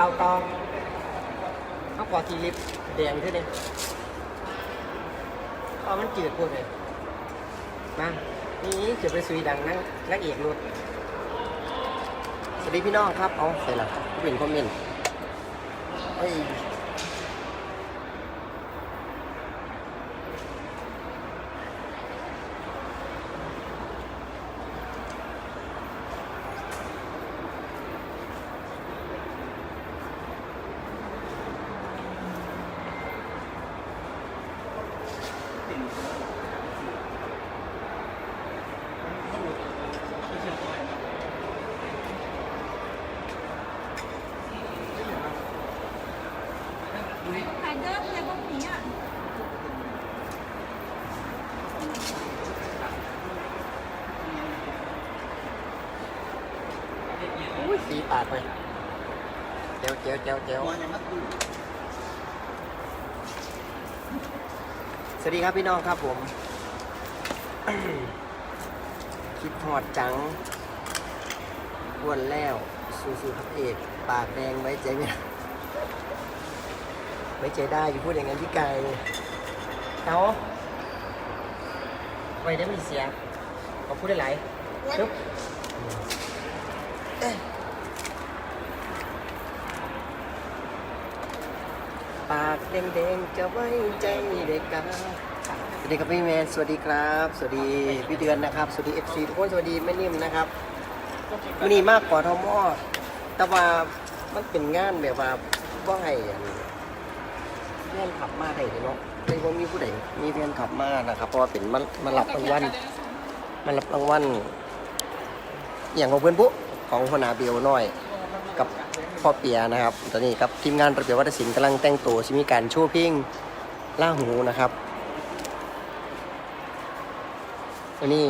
เป่าตองเขากว่าทีลิปแดงขึ้นเลยเพราะมันจืดพูดเลยมานี่จะไปซุยดังนั่งนักเอกรถสวัสดีพี่น้องครับ เอาใส่ละผู้เป็นคอมเมนต์เฮ้ย ขายเดิมเลยพวกนี้อะ อุ้ย สวัสดีครับพี่น้องครับผม คิดหอดจังอ้วนแล้ว สู้ๆครับเอก ปากแดงไว้ใจไม่ไว้ใจได้อยู่พูดอย่างนั้นพี่ไก่เอาไว้ได้ไม่เสียขอพูดได้หลายปึ๊ ปากแดงๆจะไว้ใจเด็กกาสวัสดีครับพี่แมนสวัสดีครับ สวัสดีพี่เดือนนะครับ สวัสดีเอฟซีทุกคนสวัสดีแม่นิ่มนะครับวันนี้มากกว่าทอมอแต่ว่ามันเป็นงานแบบว่าว่าไงอันแฟนขับมาให้เนาะไม่ว่ามีผู้ใดมีแฟนขับมานะครับ เพราะว่าเป็นมามารับรางวัลมารับรางวัลอย่างของเพื่อนปุ๊ของหัวหน้าเบลน้อย พ่อเปียนะครับ ตอนนี้ครับทีมงานระเบียบวัฒนศิลป์กำลังแต่งตัวชิมีการโชว์เพลงล่าหูนะครับวันนี้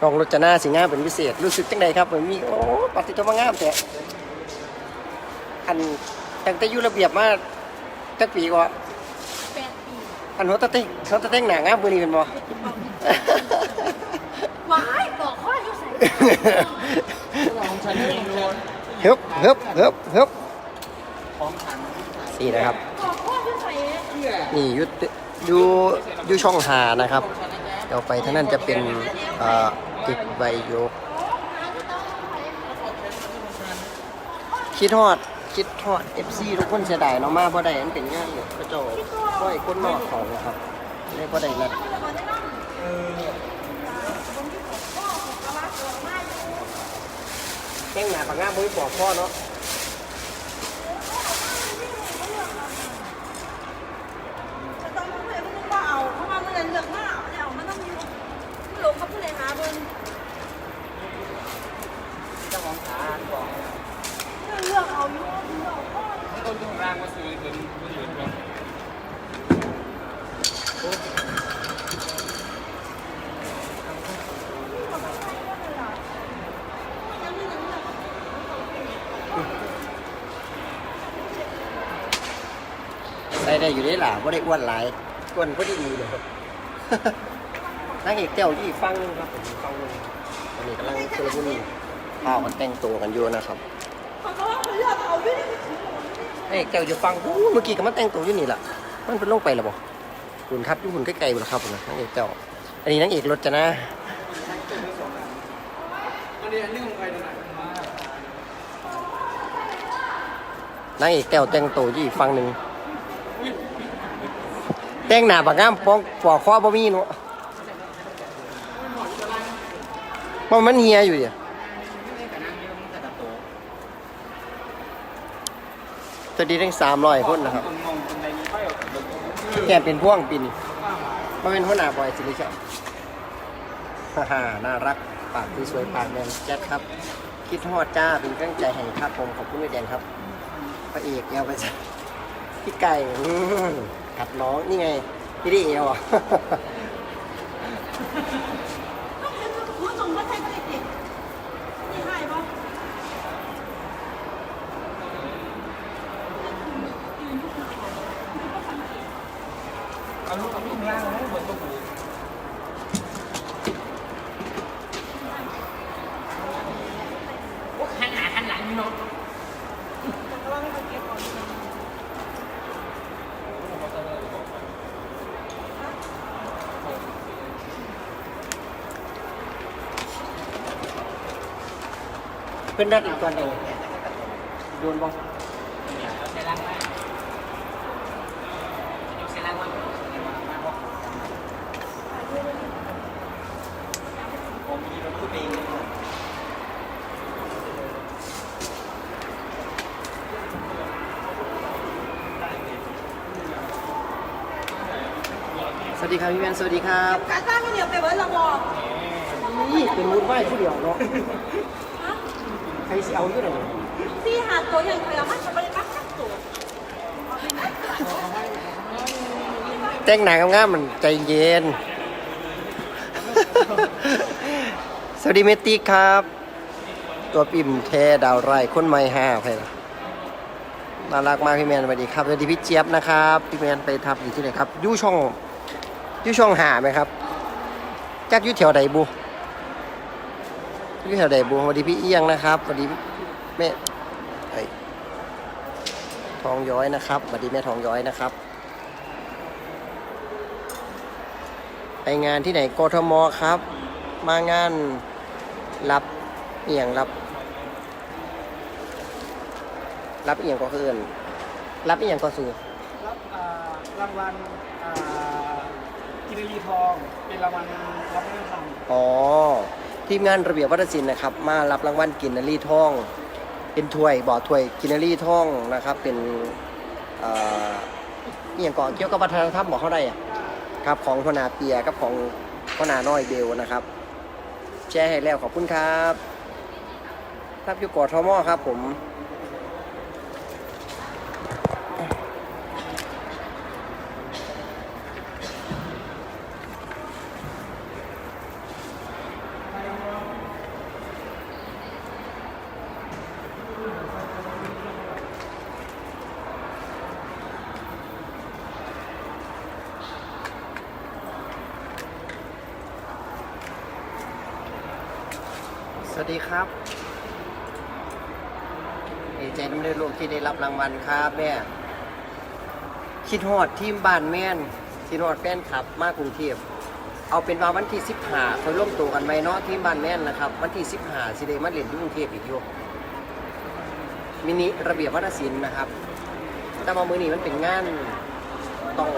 น้องรจนาสิงามเป็นพิเศษ รู้สึกจังไดครับเหมือนมีโอ้ปฏิทินมางามแต่อันตั้งแต่อยู่ระเบียบมาจักปีกว่าแปดปีอันหัวตะเต้งหัวตะเต้งหนางามมือนี้เป็นบ่ว้ายบอกข้ออยู่ใส่ ฮึบฮึบฮึบฮึบสี่นะครับ นี่ยุยูยูช่องหานะครับเดี๋ยวไปท่านั้นจะเป็นอ่อติดใบยก คิดทอดคิดทอด FC ทุกคนเสียดายเนาะมาบ่ได้มันเป็นงานเนี่ยก็เจ้าก้อยคนนอกเขาครับได้บ่ได้นัด แข้งหน้าปากงาบ่มีบอกพ่อเนาะจะต้องผู้ใดผู้นึงว่าเอาเพราะว่าเมื่อนั้นเลือกหน้าเอาเนี่ยมันต้องมีผู้หลงกับผู้ใดหาเบิ่งเจ้าของขาบอกเลือกเอาอยู่เลือกข้อคนตรงกลางมาซื้อเป็น ได้ได้อยู่ได้หล่ะบ่ได้อ้วนหลายอ้วนพอดีดีเลยครับนางเอกเจ้าที่ฟังนึงครับผมฟังหนึงตอนนี้กำลังเจอผู้นี้พากันแต่งตัวกันอยู่นะครับเขาก็ว่าเขาเลือกเอาไม่ได้นางเอกเจ้าอยู่ฟังเมื่อกี้ก็มาแต่งตัวอยู่นี่ล่ะมันเป็นลงไปแล้วบ่คุณครับยู่คุณใกล้ๆบ่ล่ะครับผมนางเอกเจ้าอันนี้นางเอกรถจะนะอันนี้อันนี้ของใครเนี่ยนางเอกแก้วแต่งตัวอยู่อีกฝั่งหนึ่ง แต่งหน้าบางงามปองปอกคอบ่มีเนาะมันมันเฮียอยู่ดียวสวัสดีทั้งสามร้อยคนนะครับแกเป็นพ่วงปีนี้มาเป็นหัวหน้าบอยสิริชัยฮ่าฮ่าน่ารัก ปากที่สวยปากแดงแจ๊ดครับ คิดฮอดจ้าเป็นกำลังใจให้ครับผมขอบคุณด้วยแดงครับ พระเอกเอวไปจ้ะพี่ไก่ อัดน้องนี่ไงพี่ด้เอวอะต้องเป็นผู้มาแทนติดติดนี่ให้ปะเอาลูกเอาลูกล่างให้เหมือนตัวผูโอ้หันหน้าหันหลังนี่เนาะ เพื่อนนัดอีกตอนไหนโดนบ้างใช้ล้างไหมใช้ล้างมั้งผมมีรถตู้เองสวัสดีครับพี่แมนสวัสดีครับ การบ้านไม่เดียวไปเบิร์ดละวอนี่เป็นมูดไหว้ผู้เดียวเนาะ ใครสิเอาอยู่ไหนที่หาตัวอย่างเคยเอามาจะไปมักสักตัวแต่งหนางามๆมันใจเย็น สวัสดีเมตติครับ ตัวปิ่มแทดาวไร่คนไม่ห้าไปละน่ารักมากพี่แมนสวัสดีครับสวัสดีพี่เจี๊ยบนะครับพี่แมนไปทับอยู่ที่ไหนครับอยู่ช่องอยู่ช่องหาไหมครับจักอยู่แถวใดบุ อยู่แถวใดบุสวัสดีพี่เอี้ยงนะครับสวัสดีแม่เอ้ยทองย้อยนะครับสวัสดีแม่ทองย้อยนะครับ ไปงานที่ไหนกทมครับ มางานรับเอียงรับ รับเอียงก็คือเอิ้นรับเอียงก็คือรับอ่ารางวัลอ่ากินรีทองเป็นรางวัลรับเรื่องทำอ๋อ ทีมงานระเบียบวัฒนศิลป์นะครับ มารับรางวัลกินนารีทอง เป็นถ้วยบ่อถ้วยกินนารีทองนะครับ เป็นเอ่อเอียงก่อนเกี่ยวกับวัฒนธรรมบอกเขาได้อะครับ ของพนาเปียกับของพนาน้อยเบลนะครับ แชร์ให้แล้วขอบคุณครับรับอยู่กอทมครับผม ดีครับดีใจน้ำเลือดลูกที่ได้รับรางวัลครับแม่คิดฮอดทีมบ้านแม่นคิดฮอดแฟนคลับมากรุงเทพเอาเป็นว่าวันที่15คอยร่วมตัวกันไหมเนาะทีมบ้านแม่นนะครับ วันที่15สิเดมาเล่นที่กรุงเทพอีกอยู่มินิระเบียบวัฒนศิลป์นะครับ แต่มามือนี้มันเป็นงานต้อง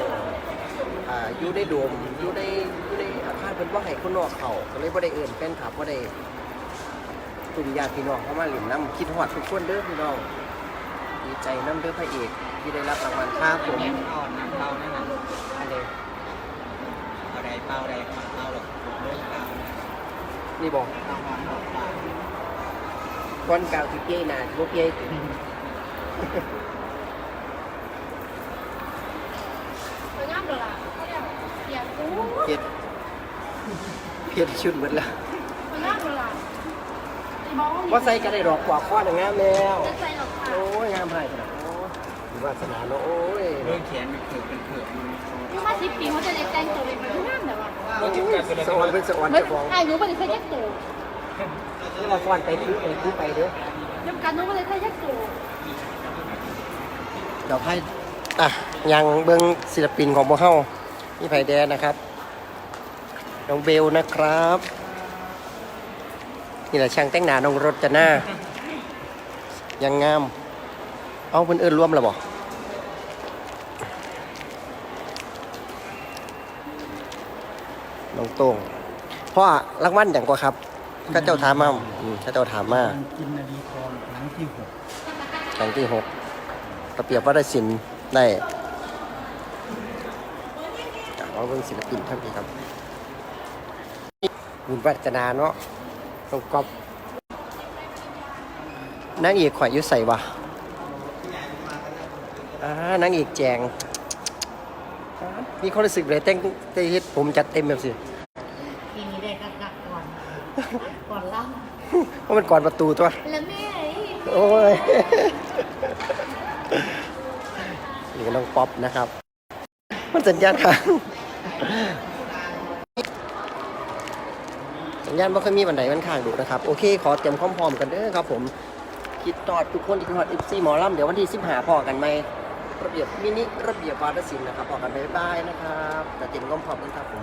อยู่ในโดมอยู่ในอยู่ในอาคารเป็นว่าให้คนนอกเขาก็เลยบ่ได้เอื่นแฟนคลับบ่ได้ ตุนญาติพี่น้องเข้ามาหลินน้ำคิดฮอดทุกคนเด้อพี่น้องดีใจน้ำเด้อพระเอกที่ได้รับรางวัลครับผมอ่อนน้ำเปล่านั่นน่ะอันนี้เอาใดเปล่าใดขอนเปล่าหรอกเรื่องเปล่านี่บอกเอาหอนหอมเปาก้อนกาวที่เก้นาที่พวกเก้ถึงไปงามเดี๋ยวล่ะเดี๋ยวกูเพียรเพียรชุดหมดแล้ว ว่าใส่กันได้ดอกกว่าข้อหนึ่งงามแล้วจะใส่หรอกค่ะโอ้ยงามให้ขนาดโอ้ยวาสนาเนาะโอ้ยเรื่องแขนเป็นเผือกเป็นเผือกมันอยู่มาสิบปีเขาจะได้แต่งตัวเป็นไปงามเดี๋ยวล่ะโอ้ยสวรรค์เป็นสวรรค์ไม่เจ้าของไอ้หนูไม่ได้ใส่ยักษ์ตัวนี่เราสวรรค์ไปคือไปคือไปเด้อยำกันหนูไม่ได้ใส่ยักษ์ตัวเดี๋ยวให้อะยังเบิ้งศิลปินของพวกเฮานี่ไผ่แดนนะครับ น้องเบลนะครับ นี่แหละช่างแต่งหน้าน้องรถจะหน้ายังงาม เอาเพิ่นเอิ้นร่วมแล้วบ่น้องโต้งพ่อรางวัลอย่างกว่าครับข้าเจ้าถามมาอืมข้าเจ้าถามมากินนาดีทองครั้งที่หกครั้งที่หกระเบียบวัฒนศิลป์ได้เอาเบิ่งศิลปินท่านนี้ครับบุญวัฒนาเนาะ ต้องก๊อปนางเอกข่อยอยุใส่วะอ่านางเอกแจงอ่ามีความรู้สึกเลยแต่งแต่เฮ็ดผมจัดเต็มแบบสิทีนี้ได้กักกักก่อน ก่อนล่เพราะมันก่อนประตูตัวำแล้วแม่โอ้ยนี่ก็น้องป๊อปนะครับ มันสัญญาณค้างสั ญญาณไม่ค่อยมีบันไดมันข้างดูนะครับ โอเค ขอเตรียมความพร้อมกันเด้อครับผม คิดตอดทุกคนที่คิดฮอดอีซีหมอลำเดี๋ยววันที่สิบหาพอกันไหมระเบียบมินิระเบียบวาทศิลป์นะครับพอกันบ๊ายบายนะครับแต่เตรียมความพร้อมกันครับผม